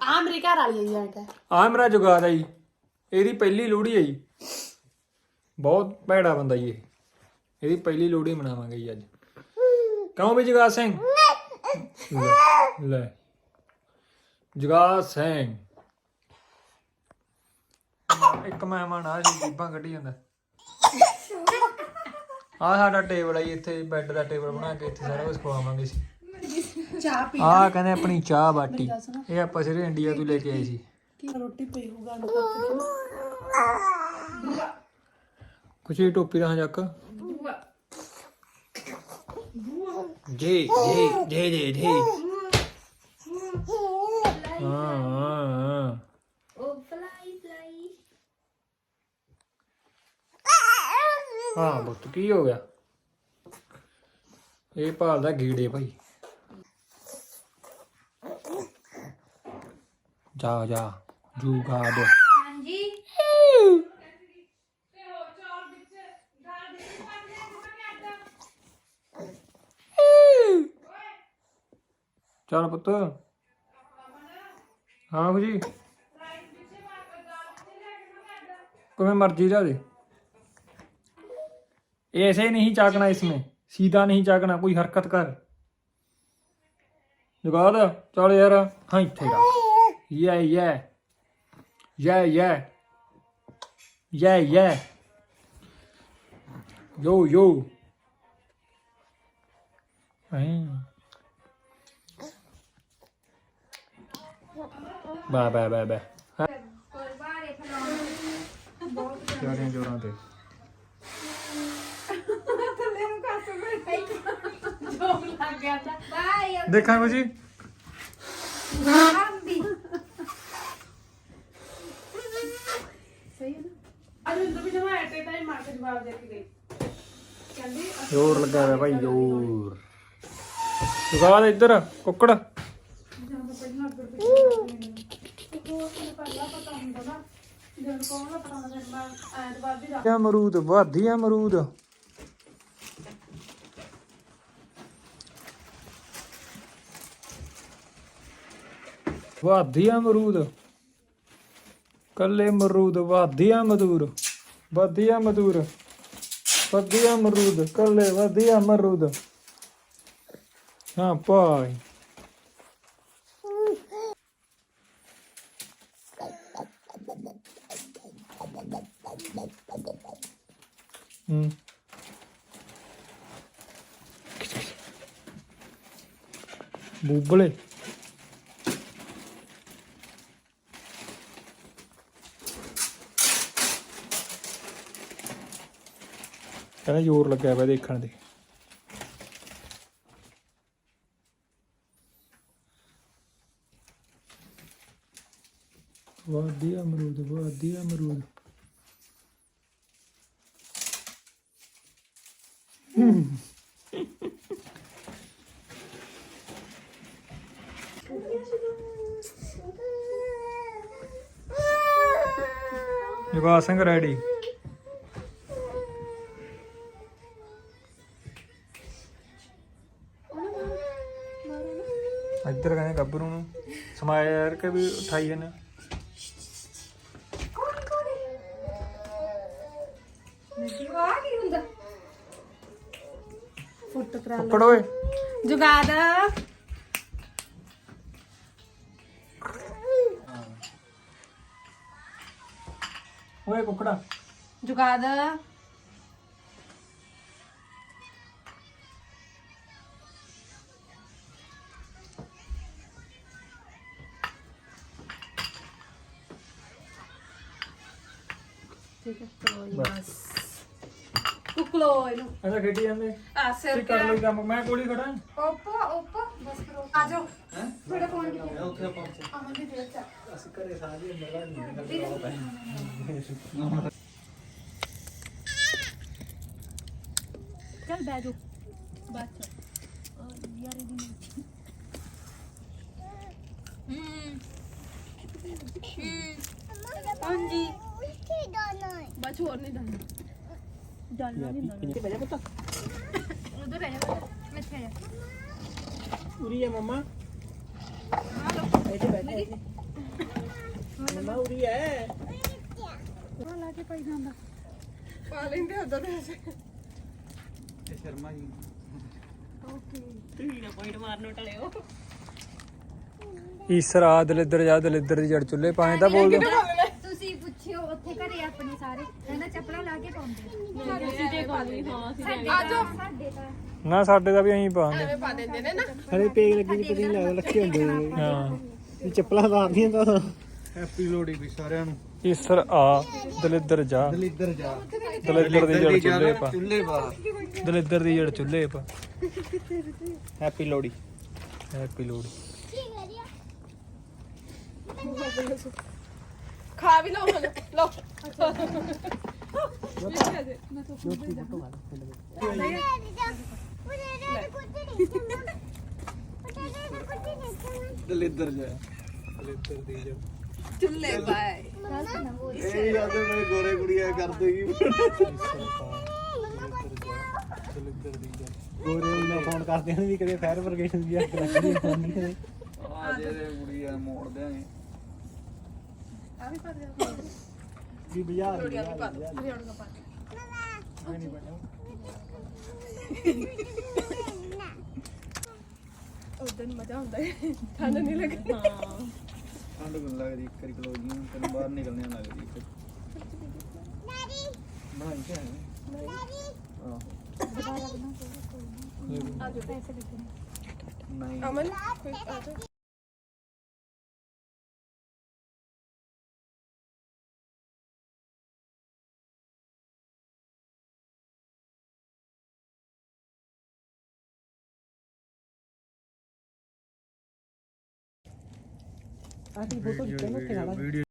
ਆ ਮੇਰੇ ਘਰ ਵਾਲੀ ਆਈ ਆ ਆ ਮੇਰਾ ਜੁਗਾੜ ਆ ਇਹਦੀ ਪਹਿਲੀ ਲੋਹੜੀ ਹੈ ਜੀ। ਬਹੁਤ ਭੈੜਾ ਬੰਦਾ ਜੀ ਇਹ। ਇਹਦੀ ਪਹਿਲੀ ਲੋਹੜੀ ਮਨਾਵਾਂਗੇ ਜੀ ਅੱਜ। ਕਿਉਂ ਵੀ ਜੁਗਾੜ ਸਿੰਘ? ਲੈ ਲੈ ਜੁਗਾੜ ਸਿੰਘ। ਇੱਕ ਮਹਿਮਾਨ ਆ ਜੀ ਜੀਬਾਂ ਕੱਢੀ ਜਾਂਦਾ। ਆ ਸਾਡਾ ਟੇਬਲ ਆ ਜੀ, ਇੱਥੇ ਬੈੱਡ ਦਾ ਟੇਬਲ ਬਣਾ ਕੇ ਇੱਥੇ ਸਾਰਾ ਕੁਝ ਖਵਾਵਾਂਗੇ ਅਸੀਂ। ਚਾਹ ਪੀ ਆ ਕਹਿੰਦੇ ਆਪਣੀ ਚਾਹ ਬਾਟੀ। ਇਹ ਆਪਾਂ ਸਿਰੇ ਇੰਡੀਆ ਤੋਂ ਲੈ ਕੇ ਆਏ ਸੀ। ਕੀ ਰੋਟੀ ਪਈ ਹੋਊਗਾ ਅੰਦਰ ਕਰਕੇ ਕੁਛ ਇਹ ਟੋਪੀ ਦਾ ਜੱਕ ਜੀ ਜੀ ਜੀ ਜੀ ਜੀ ਹਾਂ ਹਾਂ ਹਾਂ। ਉਹ ਫਲਾਈ ਫਲਾਈ। ਹਾਂ ਬੁੱਤ ਕੀ ਹੋ ਗਿਆ? ਇਹ ਭਾਲਦਾ ਗੀੜੇ ਭਾਈ। ਜਾ ਜਾ ਜੂਗਾ ਦੋ ਹਾਂਜੀ ਚੱਲ ਪੁੱਤ ਹਾਂ ਜੀ ਕਿਵੇਂ ਮਰਜੀ ਲਿਆ ਦੇ ऐसे नहीं चाकना इसमें सीधा नहीं चाकना कोई हरकत कर जुगाड़ चल यार हाँ इत्थे Yeah, yeah. Yeah, yeah. Yeah, yeah. Yo, yo. bye ba, ba, ba. Joran, Joran, de. દેખાય પછી ਜੋਰਾਂ ਤੇ ਲੱਗ ਗਿਆ ਤਾਂ ਬਾਈ ਦੇਖਾਂ ਜੀ ਅੰਬੀ ਅੱਜ ਅੰਦਰ ਵੀ ਜਮਾ ਐਟੇ ਟਾਈਮ ਮਾਰ ਕੇ ਜਵਾਬ ਦੇ ਕੇ ਗਈ। ਕਹਿੰਦੀ ਜ਼ੋਰ ਲੱਗਾ ਹੋਇਆ ਭਾਈ ਜ਼ੋਰ। ਦੁਕਾਨ ਇੱਧਰ ਕੁੱਕੜ। ਜਦ ਕੋਣ ਪਤਾ ਹੁੰਦਾ ਮੈਂ ਐਤਵਾਰ ਦੀ ਇਹ ਅਮਰੂਦ ਵਾਧੀ ਆ ਅਮਰੂਦ। ਵਾਧੀ ਆ ਅਮਰੂਦ। ਕੱਲੇ ਮਰੂਦ ਵਾਧੀ ਮਦੂਰ ਵਧੀਆ ਮਦੂਰ ਵਧੀਆ ਮਰੂਦ, ਕੱਲੇ ਵਧੀਆ ਮਰੂਦ। ਹਾਂ, ਭਾਈ। ਹੂੰ। ਬੁੱਬਲੇ। ਕਹਿੰਦਾ ਜ਼ੋਰ ਲੱਗਿਆ ਪਿਆ ਦੇਖਣ ਦੇ ਵਧੀਆ ਅਮਰੂਦ ਵਧੀਆ ਅਮਰੂਦ। ਜਗਾ ਸਿੰਘ ਰੈਡੀ। ਇੱਧਰ ਕਹਿੰਦੇ ਗੱਭਰੂ ਨੂੰ। ਸਮਾਇਰ ਕੇ ਵੀ ਉਠਾਈ ਜਨ ਆ ਕੀ ਹੁੰਦਾ ਫੁੱਟ ਕਰਾ ਕੁੱਕੜ ਓਏ। ਜੁਗਾਦ। ਓਏ ਕੁੱਕੜਾ। ਜੁਗਾਦ। ਠੀਕ ਹੈ ਚਲੋ ਜੀ ਬਸ ਕੁਕਲੋ ਇਹਨੂੰ ਐਸਾ ਖੇਡੀ ਜਾਂਦੇ ਆ ਸਿਰ ਕੀ ਕਰ ਲਈ ਕੰਮ ਮੈਂ ਕੋਲੀ ਖੜਾ ਓਪੋ ਓਪੋ ਬਸ ਕਰੋ ਆ ਜਾਓ ਤੁਹਾਡਾ ਫੋਨ ਕਿੱਥੇ ਉੱਥੇ ਪਹੁੰਚੇ ਅਮਨ ਦੀ ਦੇਰ ਚ ਅਸੀਂ ਘਰੇ ਸਾਰੇ ਅੰਦਰ ਨਹੀਂ ਚੱਲ ਬੈ ਜਾਓ ਬਸ ਯਾਰ ਇਹਦੀ ਹਾਂਜੀ ਬਸ ਹੋਰ ਨਹੀਂ ਜਾ ਪੁੱਤ। ਉਧਰ ਰਹਿ ਜਾ ਮਿੱਥੇ ਜਾ। ਉਰੀ ਹੈ ਮਮਾ। ਆ ਲੋ ਇੱਥੇ। ਬੈਠੇ ਉਰੀ ਹੈ ਪਾ ਲੈਂਦੇ ਉਧਰ ਦੇ ਇਹ ਸ਼ਰਮਾ ਜੀ। ਈਸਰਾ ਦਲਿੱਦਰ ਜਾ ਦਲਿੱਦਰ ਦੀ ਜੜ ਚੁੱਲ੍ਹੇ ਪਾਏ ਤਾਂ ਬੋਲ ਦੋ ਤੁਸੀਂ ਪੁੱਛਿਓ ਉੱਥੇ ਘਰੇ ਆਪਣੇ ਸਾਰੇ। ਕਹਿੰਦਾ ਚੱਪਲਾਂ ਲਾ ਕੇ ਪਾਉਂਦੇ। ਅਸੀਂ ਤੇ ਕੋਈ ਹਾਂ ਆਜੋ ਸਾਡੇ ਤਾਂ ਨਾ ਸਾਡੇ ਦਾ ਵੀ ਪਾਉਂਦੇ। ਪਾ ਦਿੰਦੇ ਨੇ ਨਾ। ਹਰੇ ਪੇਗ ਲੱਗੀ ਨਹੀਂ ਪਤਾ ਨਹੀਂ ਲੱਗਦਾ ਲੱਖੇ ਹੁੰਦੇ ਨੇ ਹਾਂ। ਇਹ ਚੱਪਲਾਂ ਲਾਦੀਆਂ ਤਾਂ। ਹੈਪੀ ਲੋਹੜੀ ਵੀ ਸਾਰਿਆਂ ਨੂੰ। ਈਸਰ ਆ ਦਲਿੱਦਰ ਜਾ। ਦਲਿੱਦਰ ਜਾ। ਦਲਿੱਦਰ ਦੀ ਜੜ ਚੁੱਲ੍ਹੇ ਪਾ। ਚੁੱਲੇ ਪਾ। ਦਲਿੱਦਰ ਦੀ ਜੜ ਚੁੱਲ੍ਹੇ ਪਾ। ਹੈਪੀ ਲੋਹੜੀ। ਹੈਪੀ ਲੋੜ ਖਾ ਵੀ ਲਓ ਹੁਣ ਲਓ ਦਲਿੱਦਰ ਜਾ ਦਲਿੱਦਰ ਦੀ ਜਾ ਚੁੱਲੇ ਬਾਏ ਇਹ ਯਾਦ ਮੇਰੇ ਗੋਰੇ ਕੁੜੀਆਂ ਕਰ ਦੇਗੀ ਗੋਰੇ ਨੂੰ ਫੋਨ ਕਰਦੇ ਹਨ ਵੀ ਕਦੇ ਫਾਇਰ ਬ੍ਰਿਗੇਡ ਦੀ ਅੱਗ ਲੱਗਦੀ ਹੈ ਫੋਨ ਨਹੀਂ ਕਦੇ ਆ ਜਿਹੜੇ ਕੁੜੀਆਂ ਮੋੜ ਆ ਵੀ ਪਾ ਦਿਓ। ਵੀ ਬਾਜ਼ਾਰ। ਰੋੜੀਆਂ ਵੀ ਪਾ ਦਿਓ ਰਿਉਣ ਦਾ ਪਾ ਉਦੋਂ ਮਜ਼ਾ ਆਉਂਦਾ ਹੈ। ਠੰਡ ਨਹੀਂ ਲੱਗਦੀ ਠੰਡ ਗੁੰਨ ਲੱਗਦੀ? ਇੱਕ ਵਾਰੀ ਕਲੋ ਜੀ ਤੈਨੂੰ ਬਾਹਰ ਨਿਕਲਣੇ ਲੱਗਦੀ ਇੱਕ ਬਣਾਈ ਕਿ ਹੈ ਆਹੋ ਆਜੋ। ਨਹੀਂ। ਅਮਨ ਕੋਈ ਆਜੋ। ਆਹ ਫੋਟੋ ਖਿੱਚਣਾ ਉੱਥੇ ਖੜਾ ਵੀਡੀਓ